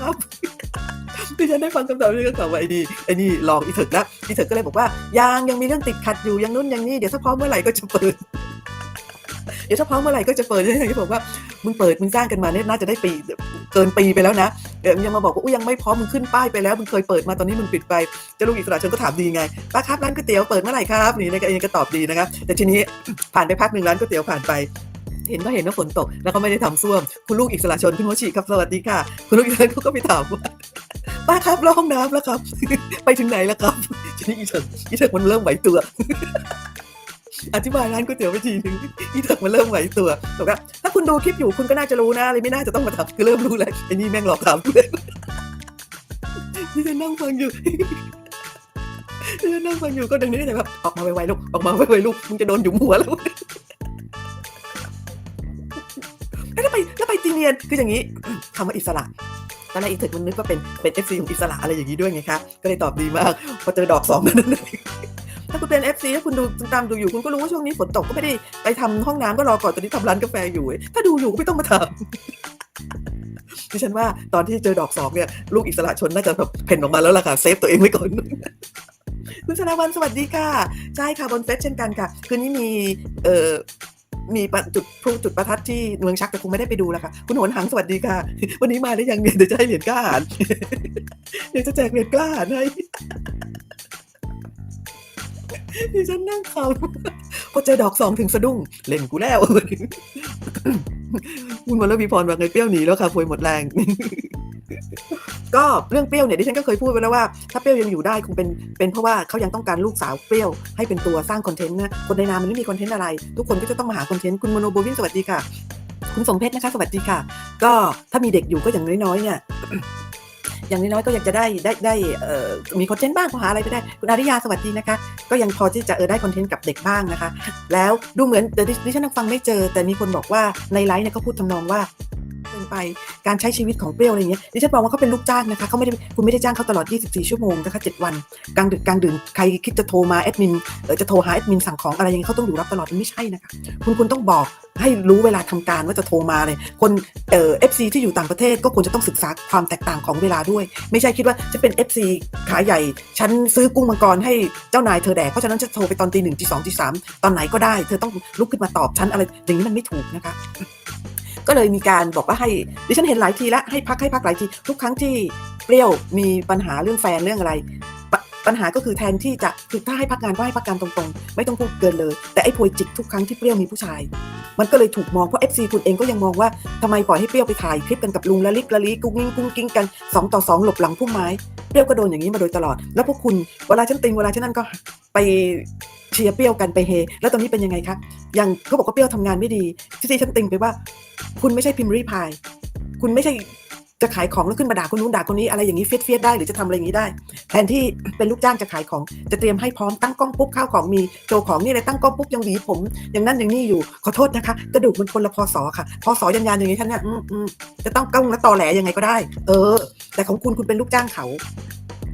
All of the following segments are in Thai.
ครับดิฉันได้ฟังคำตอบนี้ก็ตอบว่าไอ้นี่ไอ้นี่ลองอีเถิกนะอีเถิกก็เลยบอกว่ายังยังมีเรื่องติดขัดอยู่ยังนู้นยังนี่เดี๋ยวถ้าพร้อมเมื่อไหร่ก็จะเปิดเดี๋ยวถ้าพร้อมเมื่อไหร่ก็จะเปิดอย่างที่บอกว่ามึงเปิดมึงสร้างกันมาเนี่ยน่าจะได้ปีเกินปีไปแล้วนะเดี๋ยวยังมาบอกว่าอุ้ยยังไม่พร้อมมึงขึ้นป้ายไปแล้วมึงเคยเปิดมาตอนนี้มึงปิดไปเจะลูกอิสระชนก็ถามดีไงป้าครับร้านก๋วยเตี๋ยวเปิดเมื่อไหร่ครับนี่นะก็เองก็ตอบดีนะครับแต่ทีนี้ผ่านไปพักหนึ่งร้านก๋วยเตี๋ยวผ่านไป เห็นก็เห็นว่าฝนตก แล้วก็ไม่ได้ทำซ่วม คุณลูกอิสระชนพี่โมชิครับสวัสดีค่ะ คุณลูกอิสระเขาก็ไปถามว่าป้าครับแล้วห้องน้ำแล้วครับ ไปถึงไหนแล้วครับทีนี้อีเถิกอีเถิกมันเริ่มไหวตัว อธิบายร้านก๋วยเตี๋ยวไปทีนึงอีเถิกมันเริ่มไหวตัวบอกว่าถ้าคุณดูคลิปอยู่คุณก็น่าจะรู้นะอะไรไม่น่าจะต้องมาถามคือเริ่มรู้แล้วไอ้นี่แม่งหลอกถามกูเลยนี่ฉันนั่งฟังอยู่นี่ฉันนั่งฟังอยู่ก็ดังนี้แต่แบบออกมาไวๆลูกออกมาไวๆลูกมึงจะโดนหยุมหัวแล้ว ลียนคืออย่างนี้คำว่าอิสระตอนแรกอีเถิกมันนึกว่าเป็นเป็นเอฟซีของอิสระอะไรอย่างนี้ด้วยไงคะ ก็เลยตอบดีมากพอเจอดอกสองนั่นเลยถ้าคุณเป็นเอฟซีถ้าคุณดูตามดูอยู่คุณก็รู้ว่าช่วงนี้ฝนตกก็ไม่ได้ไปทำห้องน้ำก็รอก่อนตอนนี้ทำร้านกาแฟอยู่ ถ้าดูอยู่ก็ไม่ต้องมาถามดิฉันว่าตอนที่เจอดอกสองเนี่ยลูกอิสระชนน่าจะแบบเพ่นออกมาแล้วล่ะค่ะเซฟตัวเองไว้ก่อนคุณชนาวันสวัสดีค่ะ ใช่ค่ะบนเฟซเช่นกันค่ะ คืนนี้มีเอ่อ มีจุดพลุจุดประทัดที่เมืองชักแต่คงไม่ได้ไปดูแล้วค่ะคุณโหนหังสวัสดีค่ะ วันนี้มาได้ยังเนี่ยเดี๋ยวจะให้เหรียญกล้าหารเดี๋ยวจะแจกเหรียญกล้าหารให้ดิฉันนั่งเขาพอเจอดอกสองถึงสะดุ้ง เล่นกูแล้วคุณวรวีพรว่าไงเปรี้ยวหนีแล้วค่ะพวยหมดแรง ก็เรื่องเปรี้ยวเนี่ยดิฉันก็เคยพูดไปแล้วว่าถ้าเปรี้ยวยังอยู่ได้คงเป็นเป็นเพราะว่าเขายังต้องการลูกสาวเปรี้ยวให้เป็นตัวสร้างคอนเทนต์นะคนในนามมันไม่มีคอนเทนต์อะไร ทุกคนก็จะต้องมาหาคอนเทนต์คุณโมโนโบวินสวัสดีค่ะ คุณสมเพชรนะคะสวัสดีค่ะ ก็ถ้ามีเด็กอยู่ก็อย่างน้อยๆเนี่ยอย่างน้อยๆก็ยังจะได้ได้ได้มีคอนเทนต์บ้างพอหาอะไรไปได้ คุณอาริยาสวัสดีนะคะ ก็ยังพอที่จะเออได้คอนเทนต์กับเด็กบ้างนะคะ แล้วดูเหมือนเดี๋ยวดิฉันฟังไม่เจอ แต่มีคนบอกว่าในไลฟ์เนี่ยเขาพูดทำนองว่า เกินไปการใช้ชีวิตของเปรี้ยวอะไรเงี้ยดิฉันบอกว่าเขาเป็นลูกจ้างนะคะเขาไม่ได้คุณไม่ได้จ้างเขาตลอด 24 ชั่วโมงนะคะ7วันกลางดึกกลางดื่นใครคิดจะโทรมาแอดมินเออจะโทรหาแอดมินสั่งของอะไรอย่างเงี้ยเขาต้องอยู่รับตลอดมันไม่ใช่นะคะคุณคุณต้องบอกให้รู้เวลาทำการว่าจะโทรมาเลย คนเอ่อฟซีที่อยู่ต่างประเทศก็ควรจะต้องศึกษาความแตกต่างของเวลาด้วย ไม่ใช่คิดว่าจะเป็น FC ขายใหญ่ ฉันซื้อกุ้งมังกรให้เจ้านายเธอแดกเพราะฉะนั้นจะโทรไปตอนตีหนึ่งตีสองตีสามตอนไหนก็ได้ เธอต้องลุกขึ้นมาตอบฉันอะไรอย่างนี้มันไม่ถูกนะคะ ก็เลยมีการบอกว่าให้ดิฉันเห็นหลายทีแล้วให้พักให้พักหลายที ทุกครั้งที่เปรี้ยวมีปัญหาเรื่องแฟนเรื่องอะไร ปัญหาก็คือแทนที่จะคือถ้าให้พักงานก็ให้พักงานตรงๆ ไม่ต้องพูดเกินเลย แต่ไอ้พวยจิกทุกครั้งที่เปรี้ยวมีผู้ชาย มันก็เลยถูกมองเพราะ FC คุณเองก็ยังมองว่าทำไมปล่อยให้เปรี้ยวไปถ่ายคลิปกันกับลุงละลิกละลีกุ้งกิ้งกุ้งกิ้งกันสองต่อสองหลบหลังพุ่มไม้เปรี้ยวก็โดนอย่างนี้มาโดยตลอด แล้วพวกคุณเวลาฉันติงเวลาฉันนั่นก็ไปเชียร์เปรี้ยวกันไปเฮ แล้วตอนนี้เป็นยังไงคะอยังเขาบอกว่าเปรี้ยวทำงานไม่ดีที่ที่ฉันติงไปว่า คุณไม่ใช่พิมพ์รีพาย คุณไม่ใช่ จะขายของแล้วขึ้นมาด่าคนนู้นด่าคนนี้อะไรอย่างนี้เฟียดเฟียดได้หรือจะทำอะไรอย่างนี้ได้ แทนที่เป็นลูกจ้างจะขายของจะเตรียมให้พร้อมตั้งกล้องปุ๊บข้าวของมีโชว์ของนี่เลยตั้งกล้องปุ๊บยังหวีผม อย่างนั้นอย่างนี้อยู่ขอโทษนะคะกระดูกมันคนละพศค่ะพศยันยันอย่างนี้ฉันเนี่ยจะต้องก้องและตอแหลยังไงก็ได้ เออ แต่ของคุณคุณเป็นลูกจ้างเขา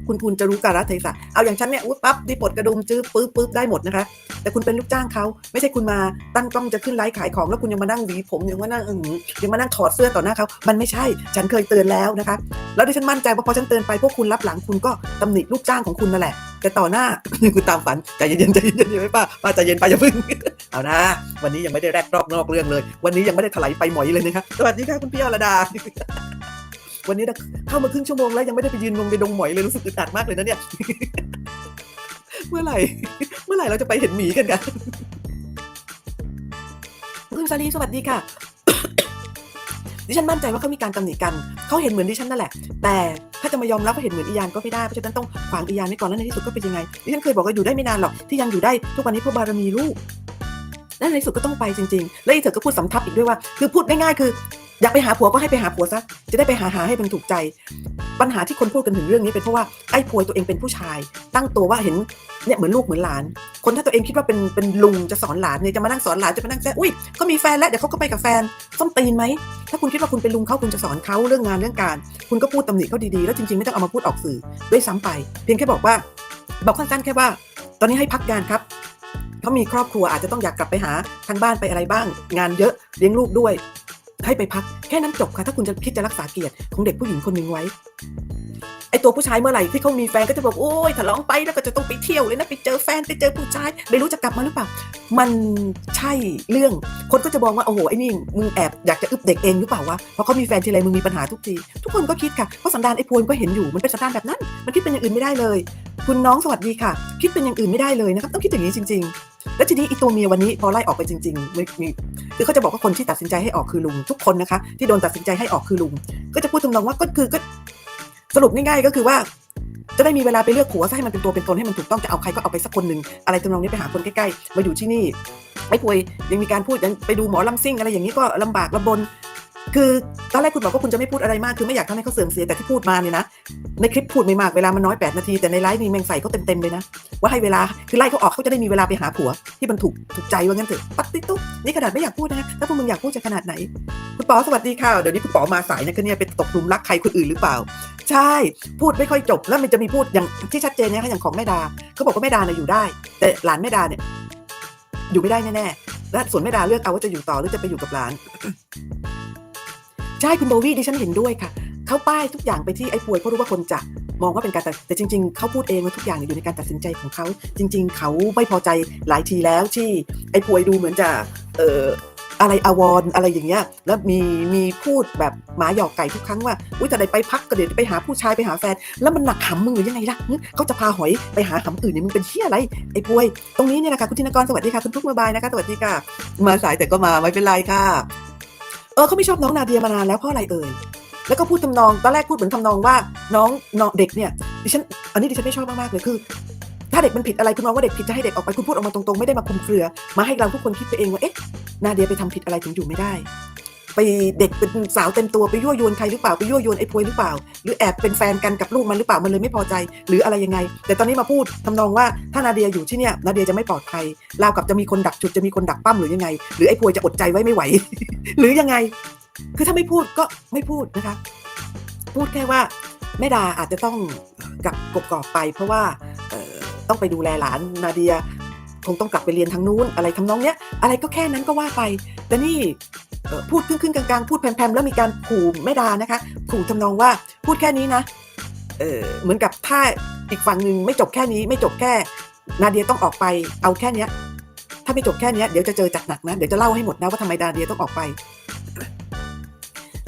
คุณคุณจะรู้กาลเทศะเอาอย่างฉันเนี่ยอุ๊ยปั๊บที่ปลดกระดุมจื้อปื๊บปื๊บได้หมดนะคะ แต่คุณเป็นลูกจ้างเขาไม่ใช่คุณมาตั้งกล้องจะขึ้นไลฟ์ขายของแล้วคุณยังมานั่งหวีผมยังมานั่งอือยังมานั่งถอดเสื้อต่อหน้าเขามันไม่ใช่ ฉันเคยเตือนแล้วนะคะ แล้วดิฉันมั่นใจว่าพอฉันเตือนไปพวกคุณรับหลังคุณก็ตำหนิลูกจ้างของคุณนั่นแหละแต่ต่อหน้าคุณตามฝันใจเย็นๆใจเย็นๆอย่ป้าป้าใจเย็นป้าอย่าพึ่งเอานะ วันนี้ยังไม่ได้แรกรอบนอกเรื่องเลย วันนี้ยังไม่ได้ถลายไปหมอยเลยนะคะสวัสดีค่ะคุณพี่อรดา วันนี้เข้ามาครึ่งชั่วโมงแล้วยังไม่ได้ไปยืนลงในดงหมอยเลยรู้สึกอึดอัดมากเลยนะเนี่ย เมื่อไหร่ เมื่อไหร่เราจะไปเห็นหมีกันกันคุณสาลีสวัสดีค่ะ ดิฉันมั่นใจว่าเขามีการตำหนิกัน เขาเห็นเหมือนดิฉันนั่นแหละ แต่ถ้าจะมายอมรับว่าเห็นเหมือนอียานก็ไม่ได้ เพราะฉะนั้นต้องขวางอียานไว้ก่อนแล้วในที่สุดก็เป็นยังไง ดิฉันเคยบอกว่าอยู่ได้ไม่นานหรอก ที่ยังอยู่ได้ทุกวันนี้เพราะบารมีลูกและในที่สุดก็ต้องไปจริง ๆ และอีเธอก็พูดสำทับอีกด้วยว่า คือพูดง่ายๆคือ อยากไปหาผัวก็ให้ไปหาผัวซะ จะได้ไปหาหาให้มันถูกใจ ปัญหาที่คนพูดกันถึงเรื่องนี้เป็นเพราะว่าไอ้พวยตัวเองเป็นผู้ชาย ตั้งตัวว่าเห็นเนี่ยเหมือนลูกเหมือนหลาน คนถ้าตัวเองคิดว่าเป็นเป็นลุงจะสอนหลานเนี่ยจะมานั่งสอนหลานจะมานั่งแซะอุ้ยก็มีแฟนแล้วเดี๋ยวเขาก็ไปกับแฟนส้มตีนไหมถ้าคุณคิดว่าคุณเป็นลุงเขาคุณจะสอนเขาเรื่องงานเรื่องการ คุณก็พูดตำหนิเขาดีๆแล้วจริงๆไม่ต้องเอามาพูดออกสื่อด้วยซ้ำไป เพียงแค่บอกว่าบอกสั้นๆแค่ว่า ตอนนี้ให้พักงานครับเขามีครอบครัวอาจจะต้องอยากกลับไปหาทางบ้านไปอะไรบ้าง งานเยอะเลี้ยงลูกด้วย ให้ไปพักแค่นั้นจบค่ะ ถ้าคุณจะคิดจะรักษาเกียรติของเด็กผู้หญิงคนหนึ่งไว้ไอตัวผู้ชายเมื่อไหร่ที่เขามีแฟนก็จะบอกโอ้ยถ้าร้องไปแล้วก็จะต้องไปเที่ยวเลยนะไปเจอแฟนไปเจอผู้ชายไม่รู้จะกลับมาหรือเปล่า มันใช่เรื่อง คนก็จะมองว่าโอ้โหไอ้นี่มึงแอบอยากจะอึบเด็กเองหรือเปล่าวะเพราะเขามีแฟนทีไรมึงมีปัญหาทุกทีทุกคนก็คิดค่ะเพราะสันดานไอ้พวนก็เห็นอยู่มันเป็นสันดานแบบนั้น มันคิดเป็นอย่างอื่นไม่ได้เลย คุณน้องสวัสดีค่ะ คิดเป็นอย่างอื่นไม่ได้เลยนะครับต้องคิดอย่างนี้จริง ๆ แล้วทีนี้อีตัวเมียวันนี้พอไล่ออกไปจริงๆไม่มี คือเขาจะบอกว่าคนที่ตัดสินใจให้ออกคือลุง ทุกคนนะคะ ที่โดนตัดสินใจให้ออกคือลุง ก็จะพูดทำนองว่าก็คือก็สรุปง่ายๆก็คือว่า จะได้มีเวลาไปเลือกผัวซะให้มันเป็นตัวเป็นตนให้มันถูกต้องจะเอาใครก็เอาไปสักคนหนึ่งอะไรทำนองนี้ไปหาคนใกล้ๆมาอยู่ที่นี่ไอ้ป่วยยังมีการพูดยังไปดูหมอลำซิ่งอะไรอย่างนี้ก็ลำบากลำบน คือตอนแรกคุณบอกว่าคุณจะไม่พูดอะไรมากคือไม่อยากทำให้เขาเสื่อมเสียแต่ที่พูดมาเนี่ยนะในคลิปพูดไม่มากเวลามันน้อย 8 นาที แต่ในไลฟ์นี่แมงใส่เขาเต็มๆเลยนะ ว่าให้เวลาคือไล่เขาออกเขาจะได้มีเวลาไปหาผัว ที่มันถูกถูกใจว่างั้นเถอะปัดติ๊ตุ๊กนี่ขนาดไม่อยากพูดนะถ้าพวกมึงอยากพูดจะขนาดไหน คุณป๋อสวัสดีค่ะเดี๋ยวนี้คุณป๋อมาสายนะก็เนี่ยไปตกลุมรักใครคนอื่นหรือเปล่า ใช่ พูดไม่ค่อยจบแล้วมันจะมีพูดอย่างที่ชัดเจนนี่ยค่ะอย่างของแม่ดาเขาบอกว่าแม่ดาเนี่ยอยู่ได้ แต่หลานแม่ดาเนี่ยอยู่ไม่ได้แน่ๆและส่วนแม่ดาเลือกเอาว่าจะอยู่ต่อหรือจะไปอยู่กับหลาน ใช่คุณโบวี่ดิฉันเห็นด้วยค่ะเขาป้ายทุกอย่างไปที่ไอ้ป่วยเพราะรู้ว่าคนจะมองว่าเป็นการตัดแต่จริง ๆ เขาพูดเองว่าทุกอย่างอยู่ในการตัดสินใจของเขา จริง ๆ เขาไม่พอใจหลายทีแล้วที่ไอ้ป่วยดูเหมือนจะเอ่ออะไรอวรณ์อะไรอย่างเงี้ยแล้วมีมีพูดแบบหมาหยอกไก่ทุกครั้งว่าอุ้ยแต่ไหนไปพักก็เดี๋ยวไปหาผู้ชายไปหาแฟน แล้วมันหนักหำมึงหรือยังไงล่ะเขาจะพาหอยไปหาหำอื่นเนี่ยมึงเป็นเชี่ยอะไรไอ้ป่วย ตรงนี้เนี่ยนะคะคุณธินกรสวัสดีค่ะคุณทุกเมื่อบายนะคะสวัสดีค่ะ มาสายแต่ก็มาไม่เป็นไรค่ะ เออเขาไม่ชอบน้องนาเดียมานานแล้วเพราะอะไรเอ่ยแล้วก็พูดทำนองตอนแรกพูดเหมือนทำนองว่าน้องน้องเด็กเนี่ยดิฉันอันนี้ดิฉันไม่ชอบมากๆเลยคือ ถ้าเด็กมันผิดอะไรคุณมองว่าเด็กผิดจะให้เด็กออกไปคุณพูดออกมาตรงๆไม่ได้มาคุมเครือ มาให้เราทุกคนคิดไปเองว่าเอ๊ะนาเดียไปทำผิดอะไรถึงอยู่ไม่ได้ ไปเด็กเป็นสาวเต็มตัวไปยั่วยวนใครหรือเปล่าไปยั่วยวนไอ้พวยหรือเปล่า หรือแอบเป็นแฟนกันกับลูกมันหรือเปล่ามันเลยไม่พอใจ หรืออะไรยังไง แต่ตอนนี้มาพูดทำนองว่าถ้านาเดียอยู่ที่เนี่ยนาเดียจะไม่ปลอดภัยราวกับจะมีคนดักจุดจะมีคนดักปั้มหรือยังไง หรือไอ้พวยจะอดใจไว้ไม่ไหว หรือยังไง คือถ้าไม่พูดก็ไม่พูดนะคะ พูดแค่ว่าแม่ดาอาจจะต้องกลับกกอกไป เพราะว่าต้องไปดูแลหลานนาเดียคงต้องกลับไปเรียนทางนู้นอะไรทำนองเนี้ย อะไรก็แค่นั้นก็ว่าไป แต่นี่ พูดครึ่งๆกลางๆ พูดแพมๆแล้วมีการขู่แม่ดานะคะขู่ทำนองว่าพูดแค่นี้นะเออเหมือนกับถ้าอีกฝั่งหนึ่งไม่จบแค่นี้ไม่จบแค่ นาเดียต้องออกไปเอาแค่เนี้ย ถ้าไม่จบแค่เนี้ยเดี๋ยวจะเจอจัดหนักนะเดี๋ยวจะเล่าให้หมดนะว่าทำไมนาเดียต้องออกไป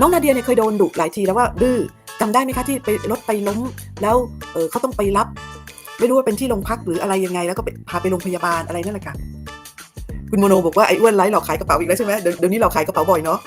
น้องนาเดียเนี่ยเคยโดนดุหลายทีแล้วว่าดื้อจำได้ไหมคะที่ไปรถไปล้มแล้วเออเขาต้องไปรับ ไม่รู้ว่าเป็นที่โรงพักหรืออะไรยังไง แล้วก็พาไปโรงพยาบาลอะไรนั่นแหละค่ะ คุณโมโนบอกว่าไอ้อ้วนไลฟ์หลอกขายกระเป๋าอีกแล้วใช่ไหมเดี๋ยวนี้เราขายกระเป๋าบ่อยเนาะ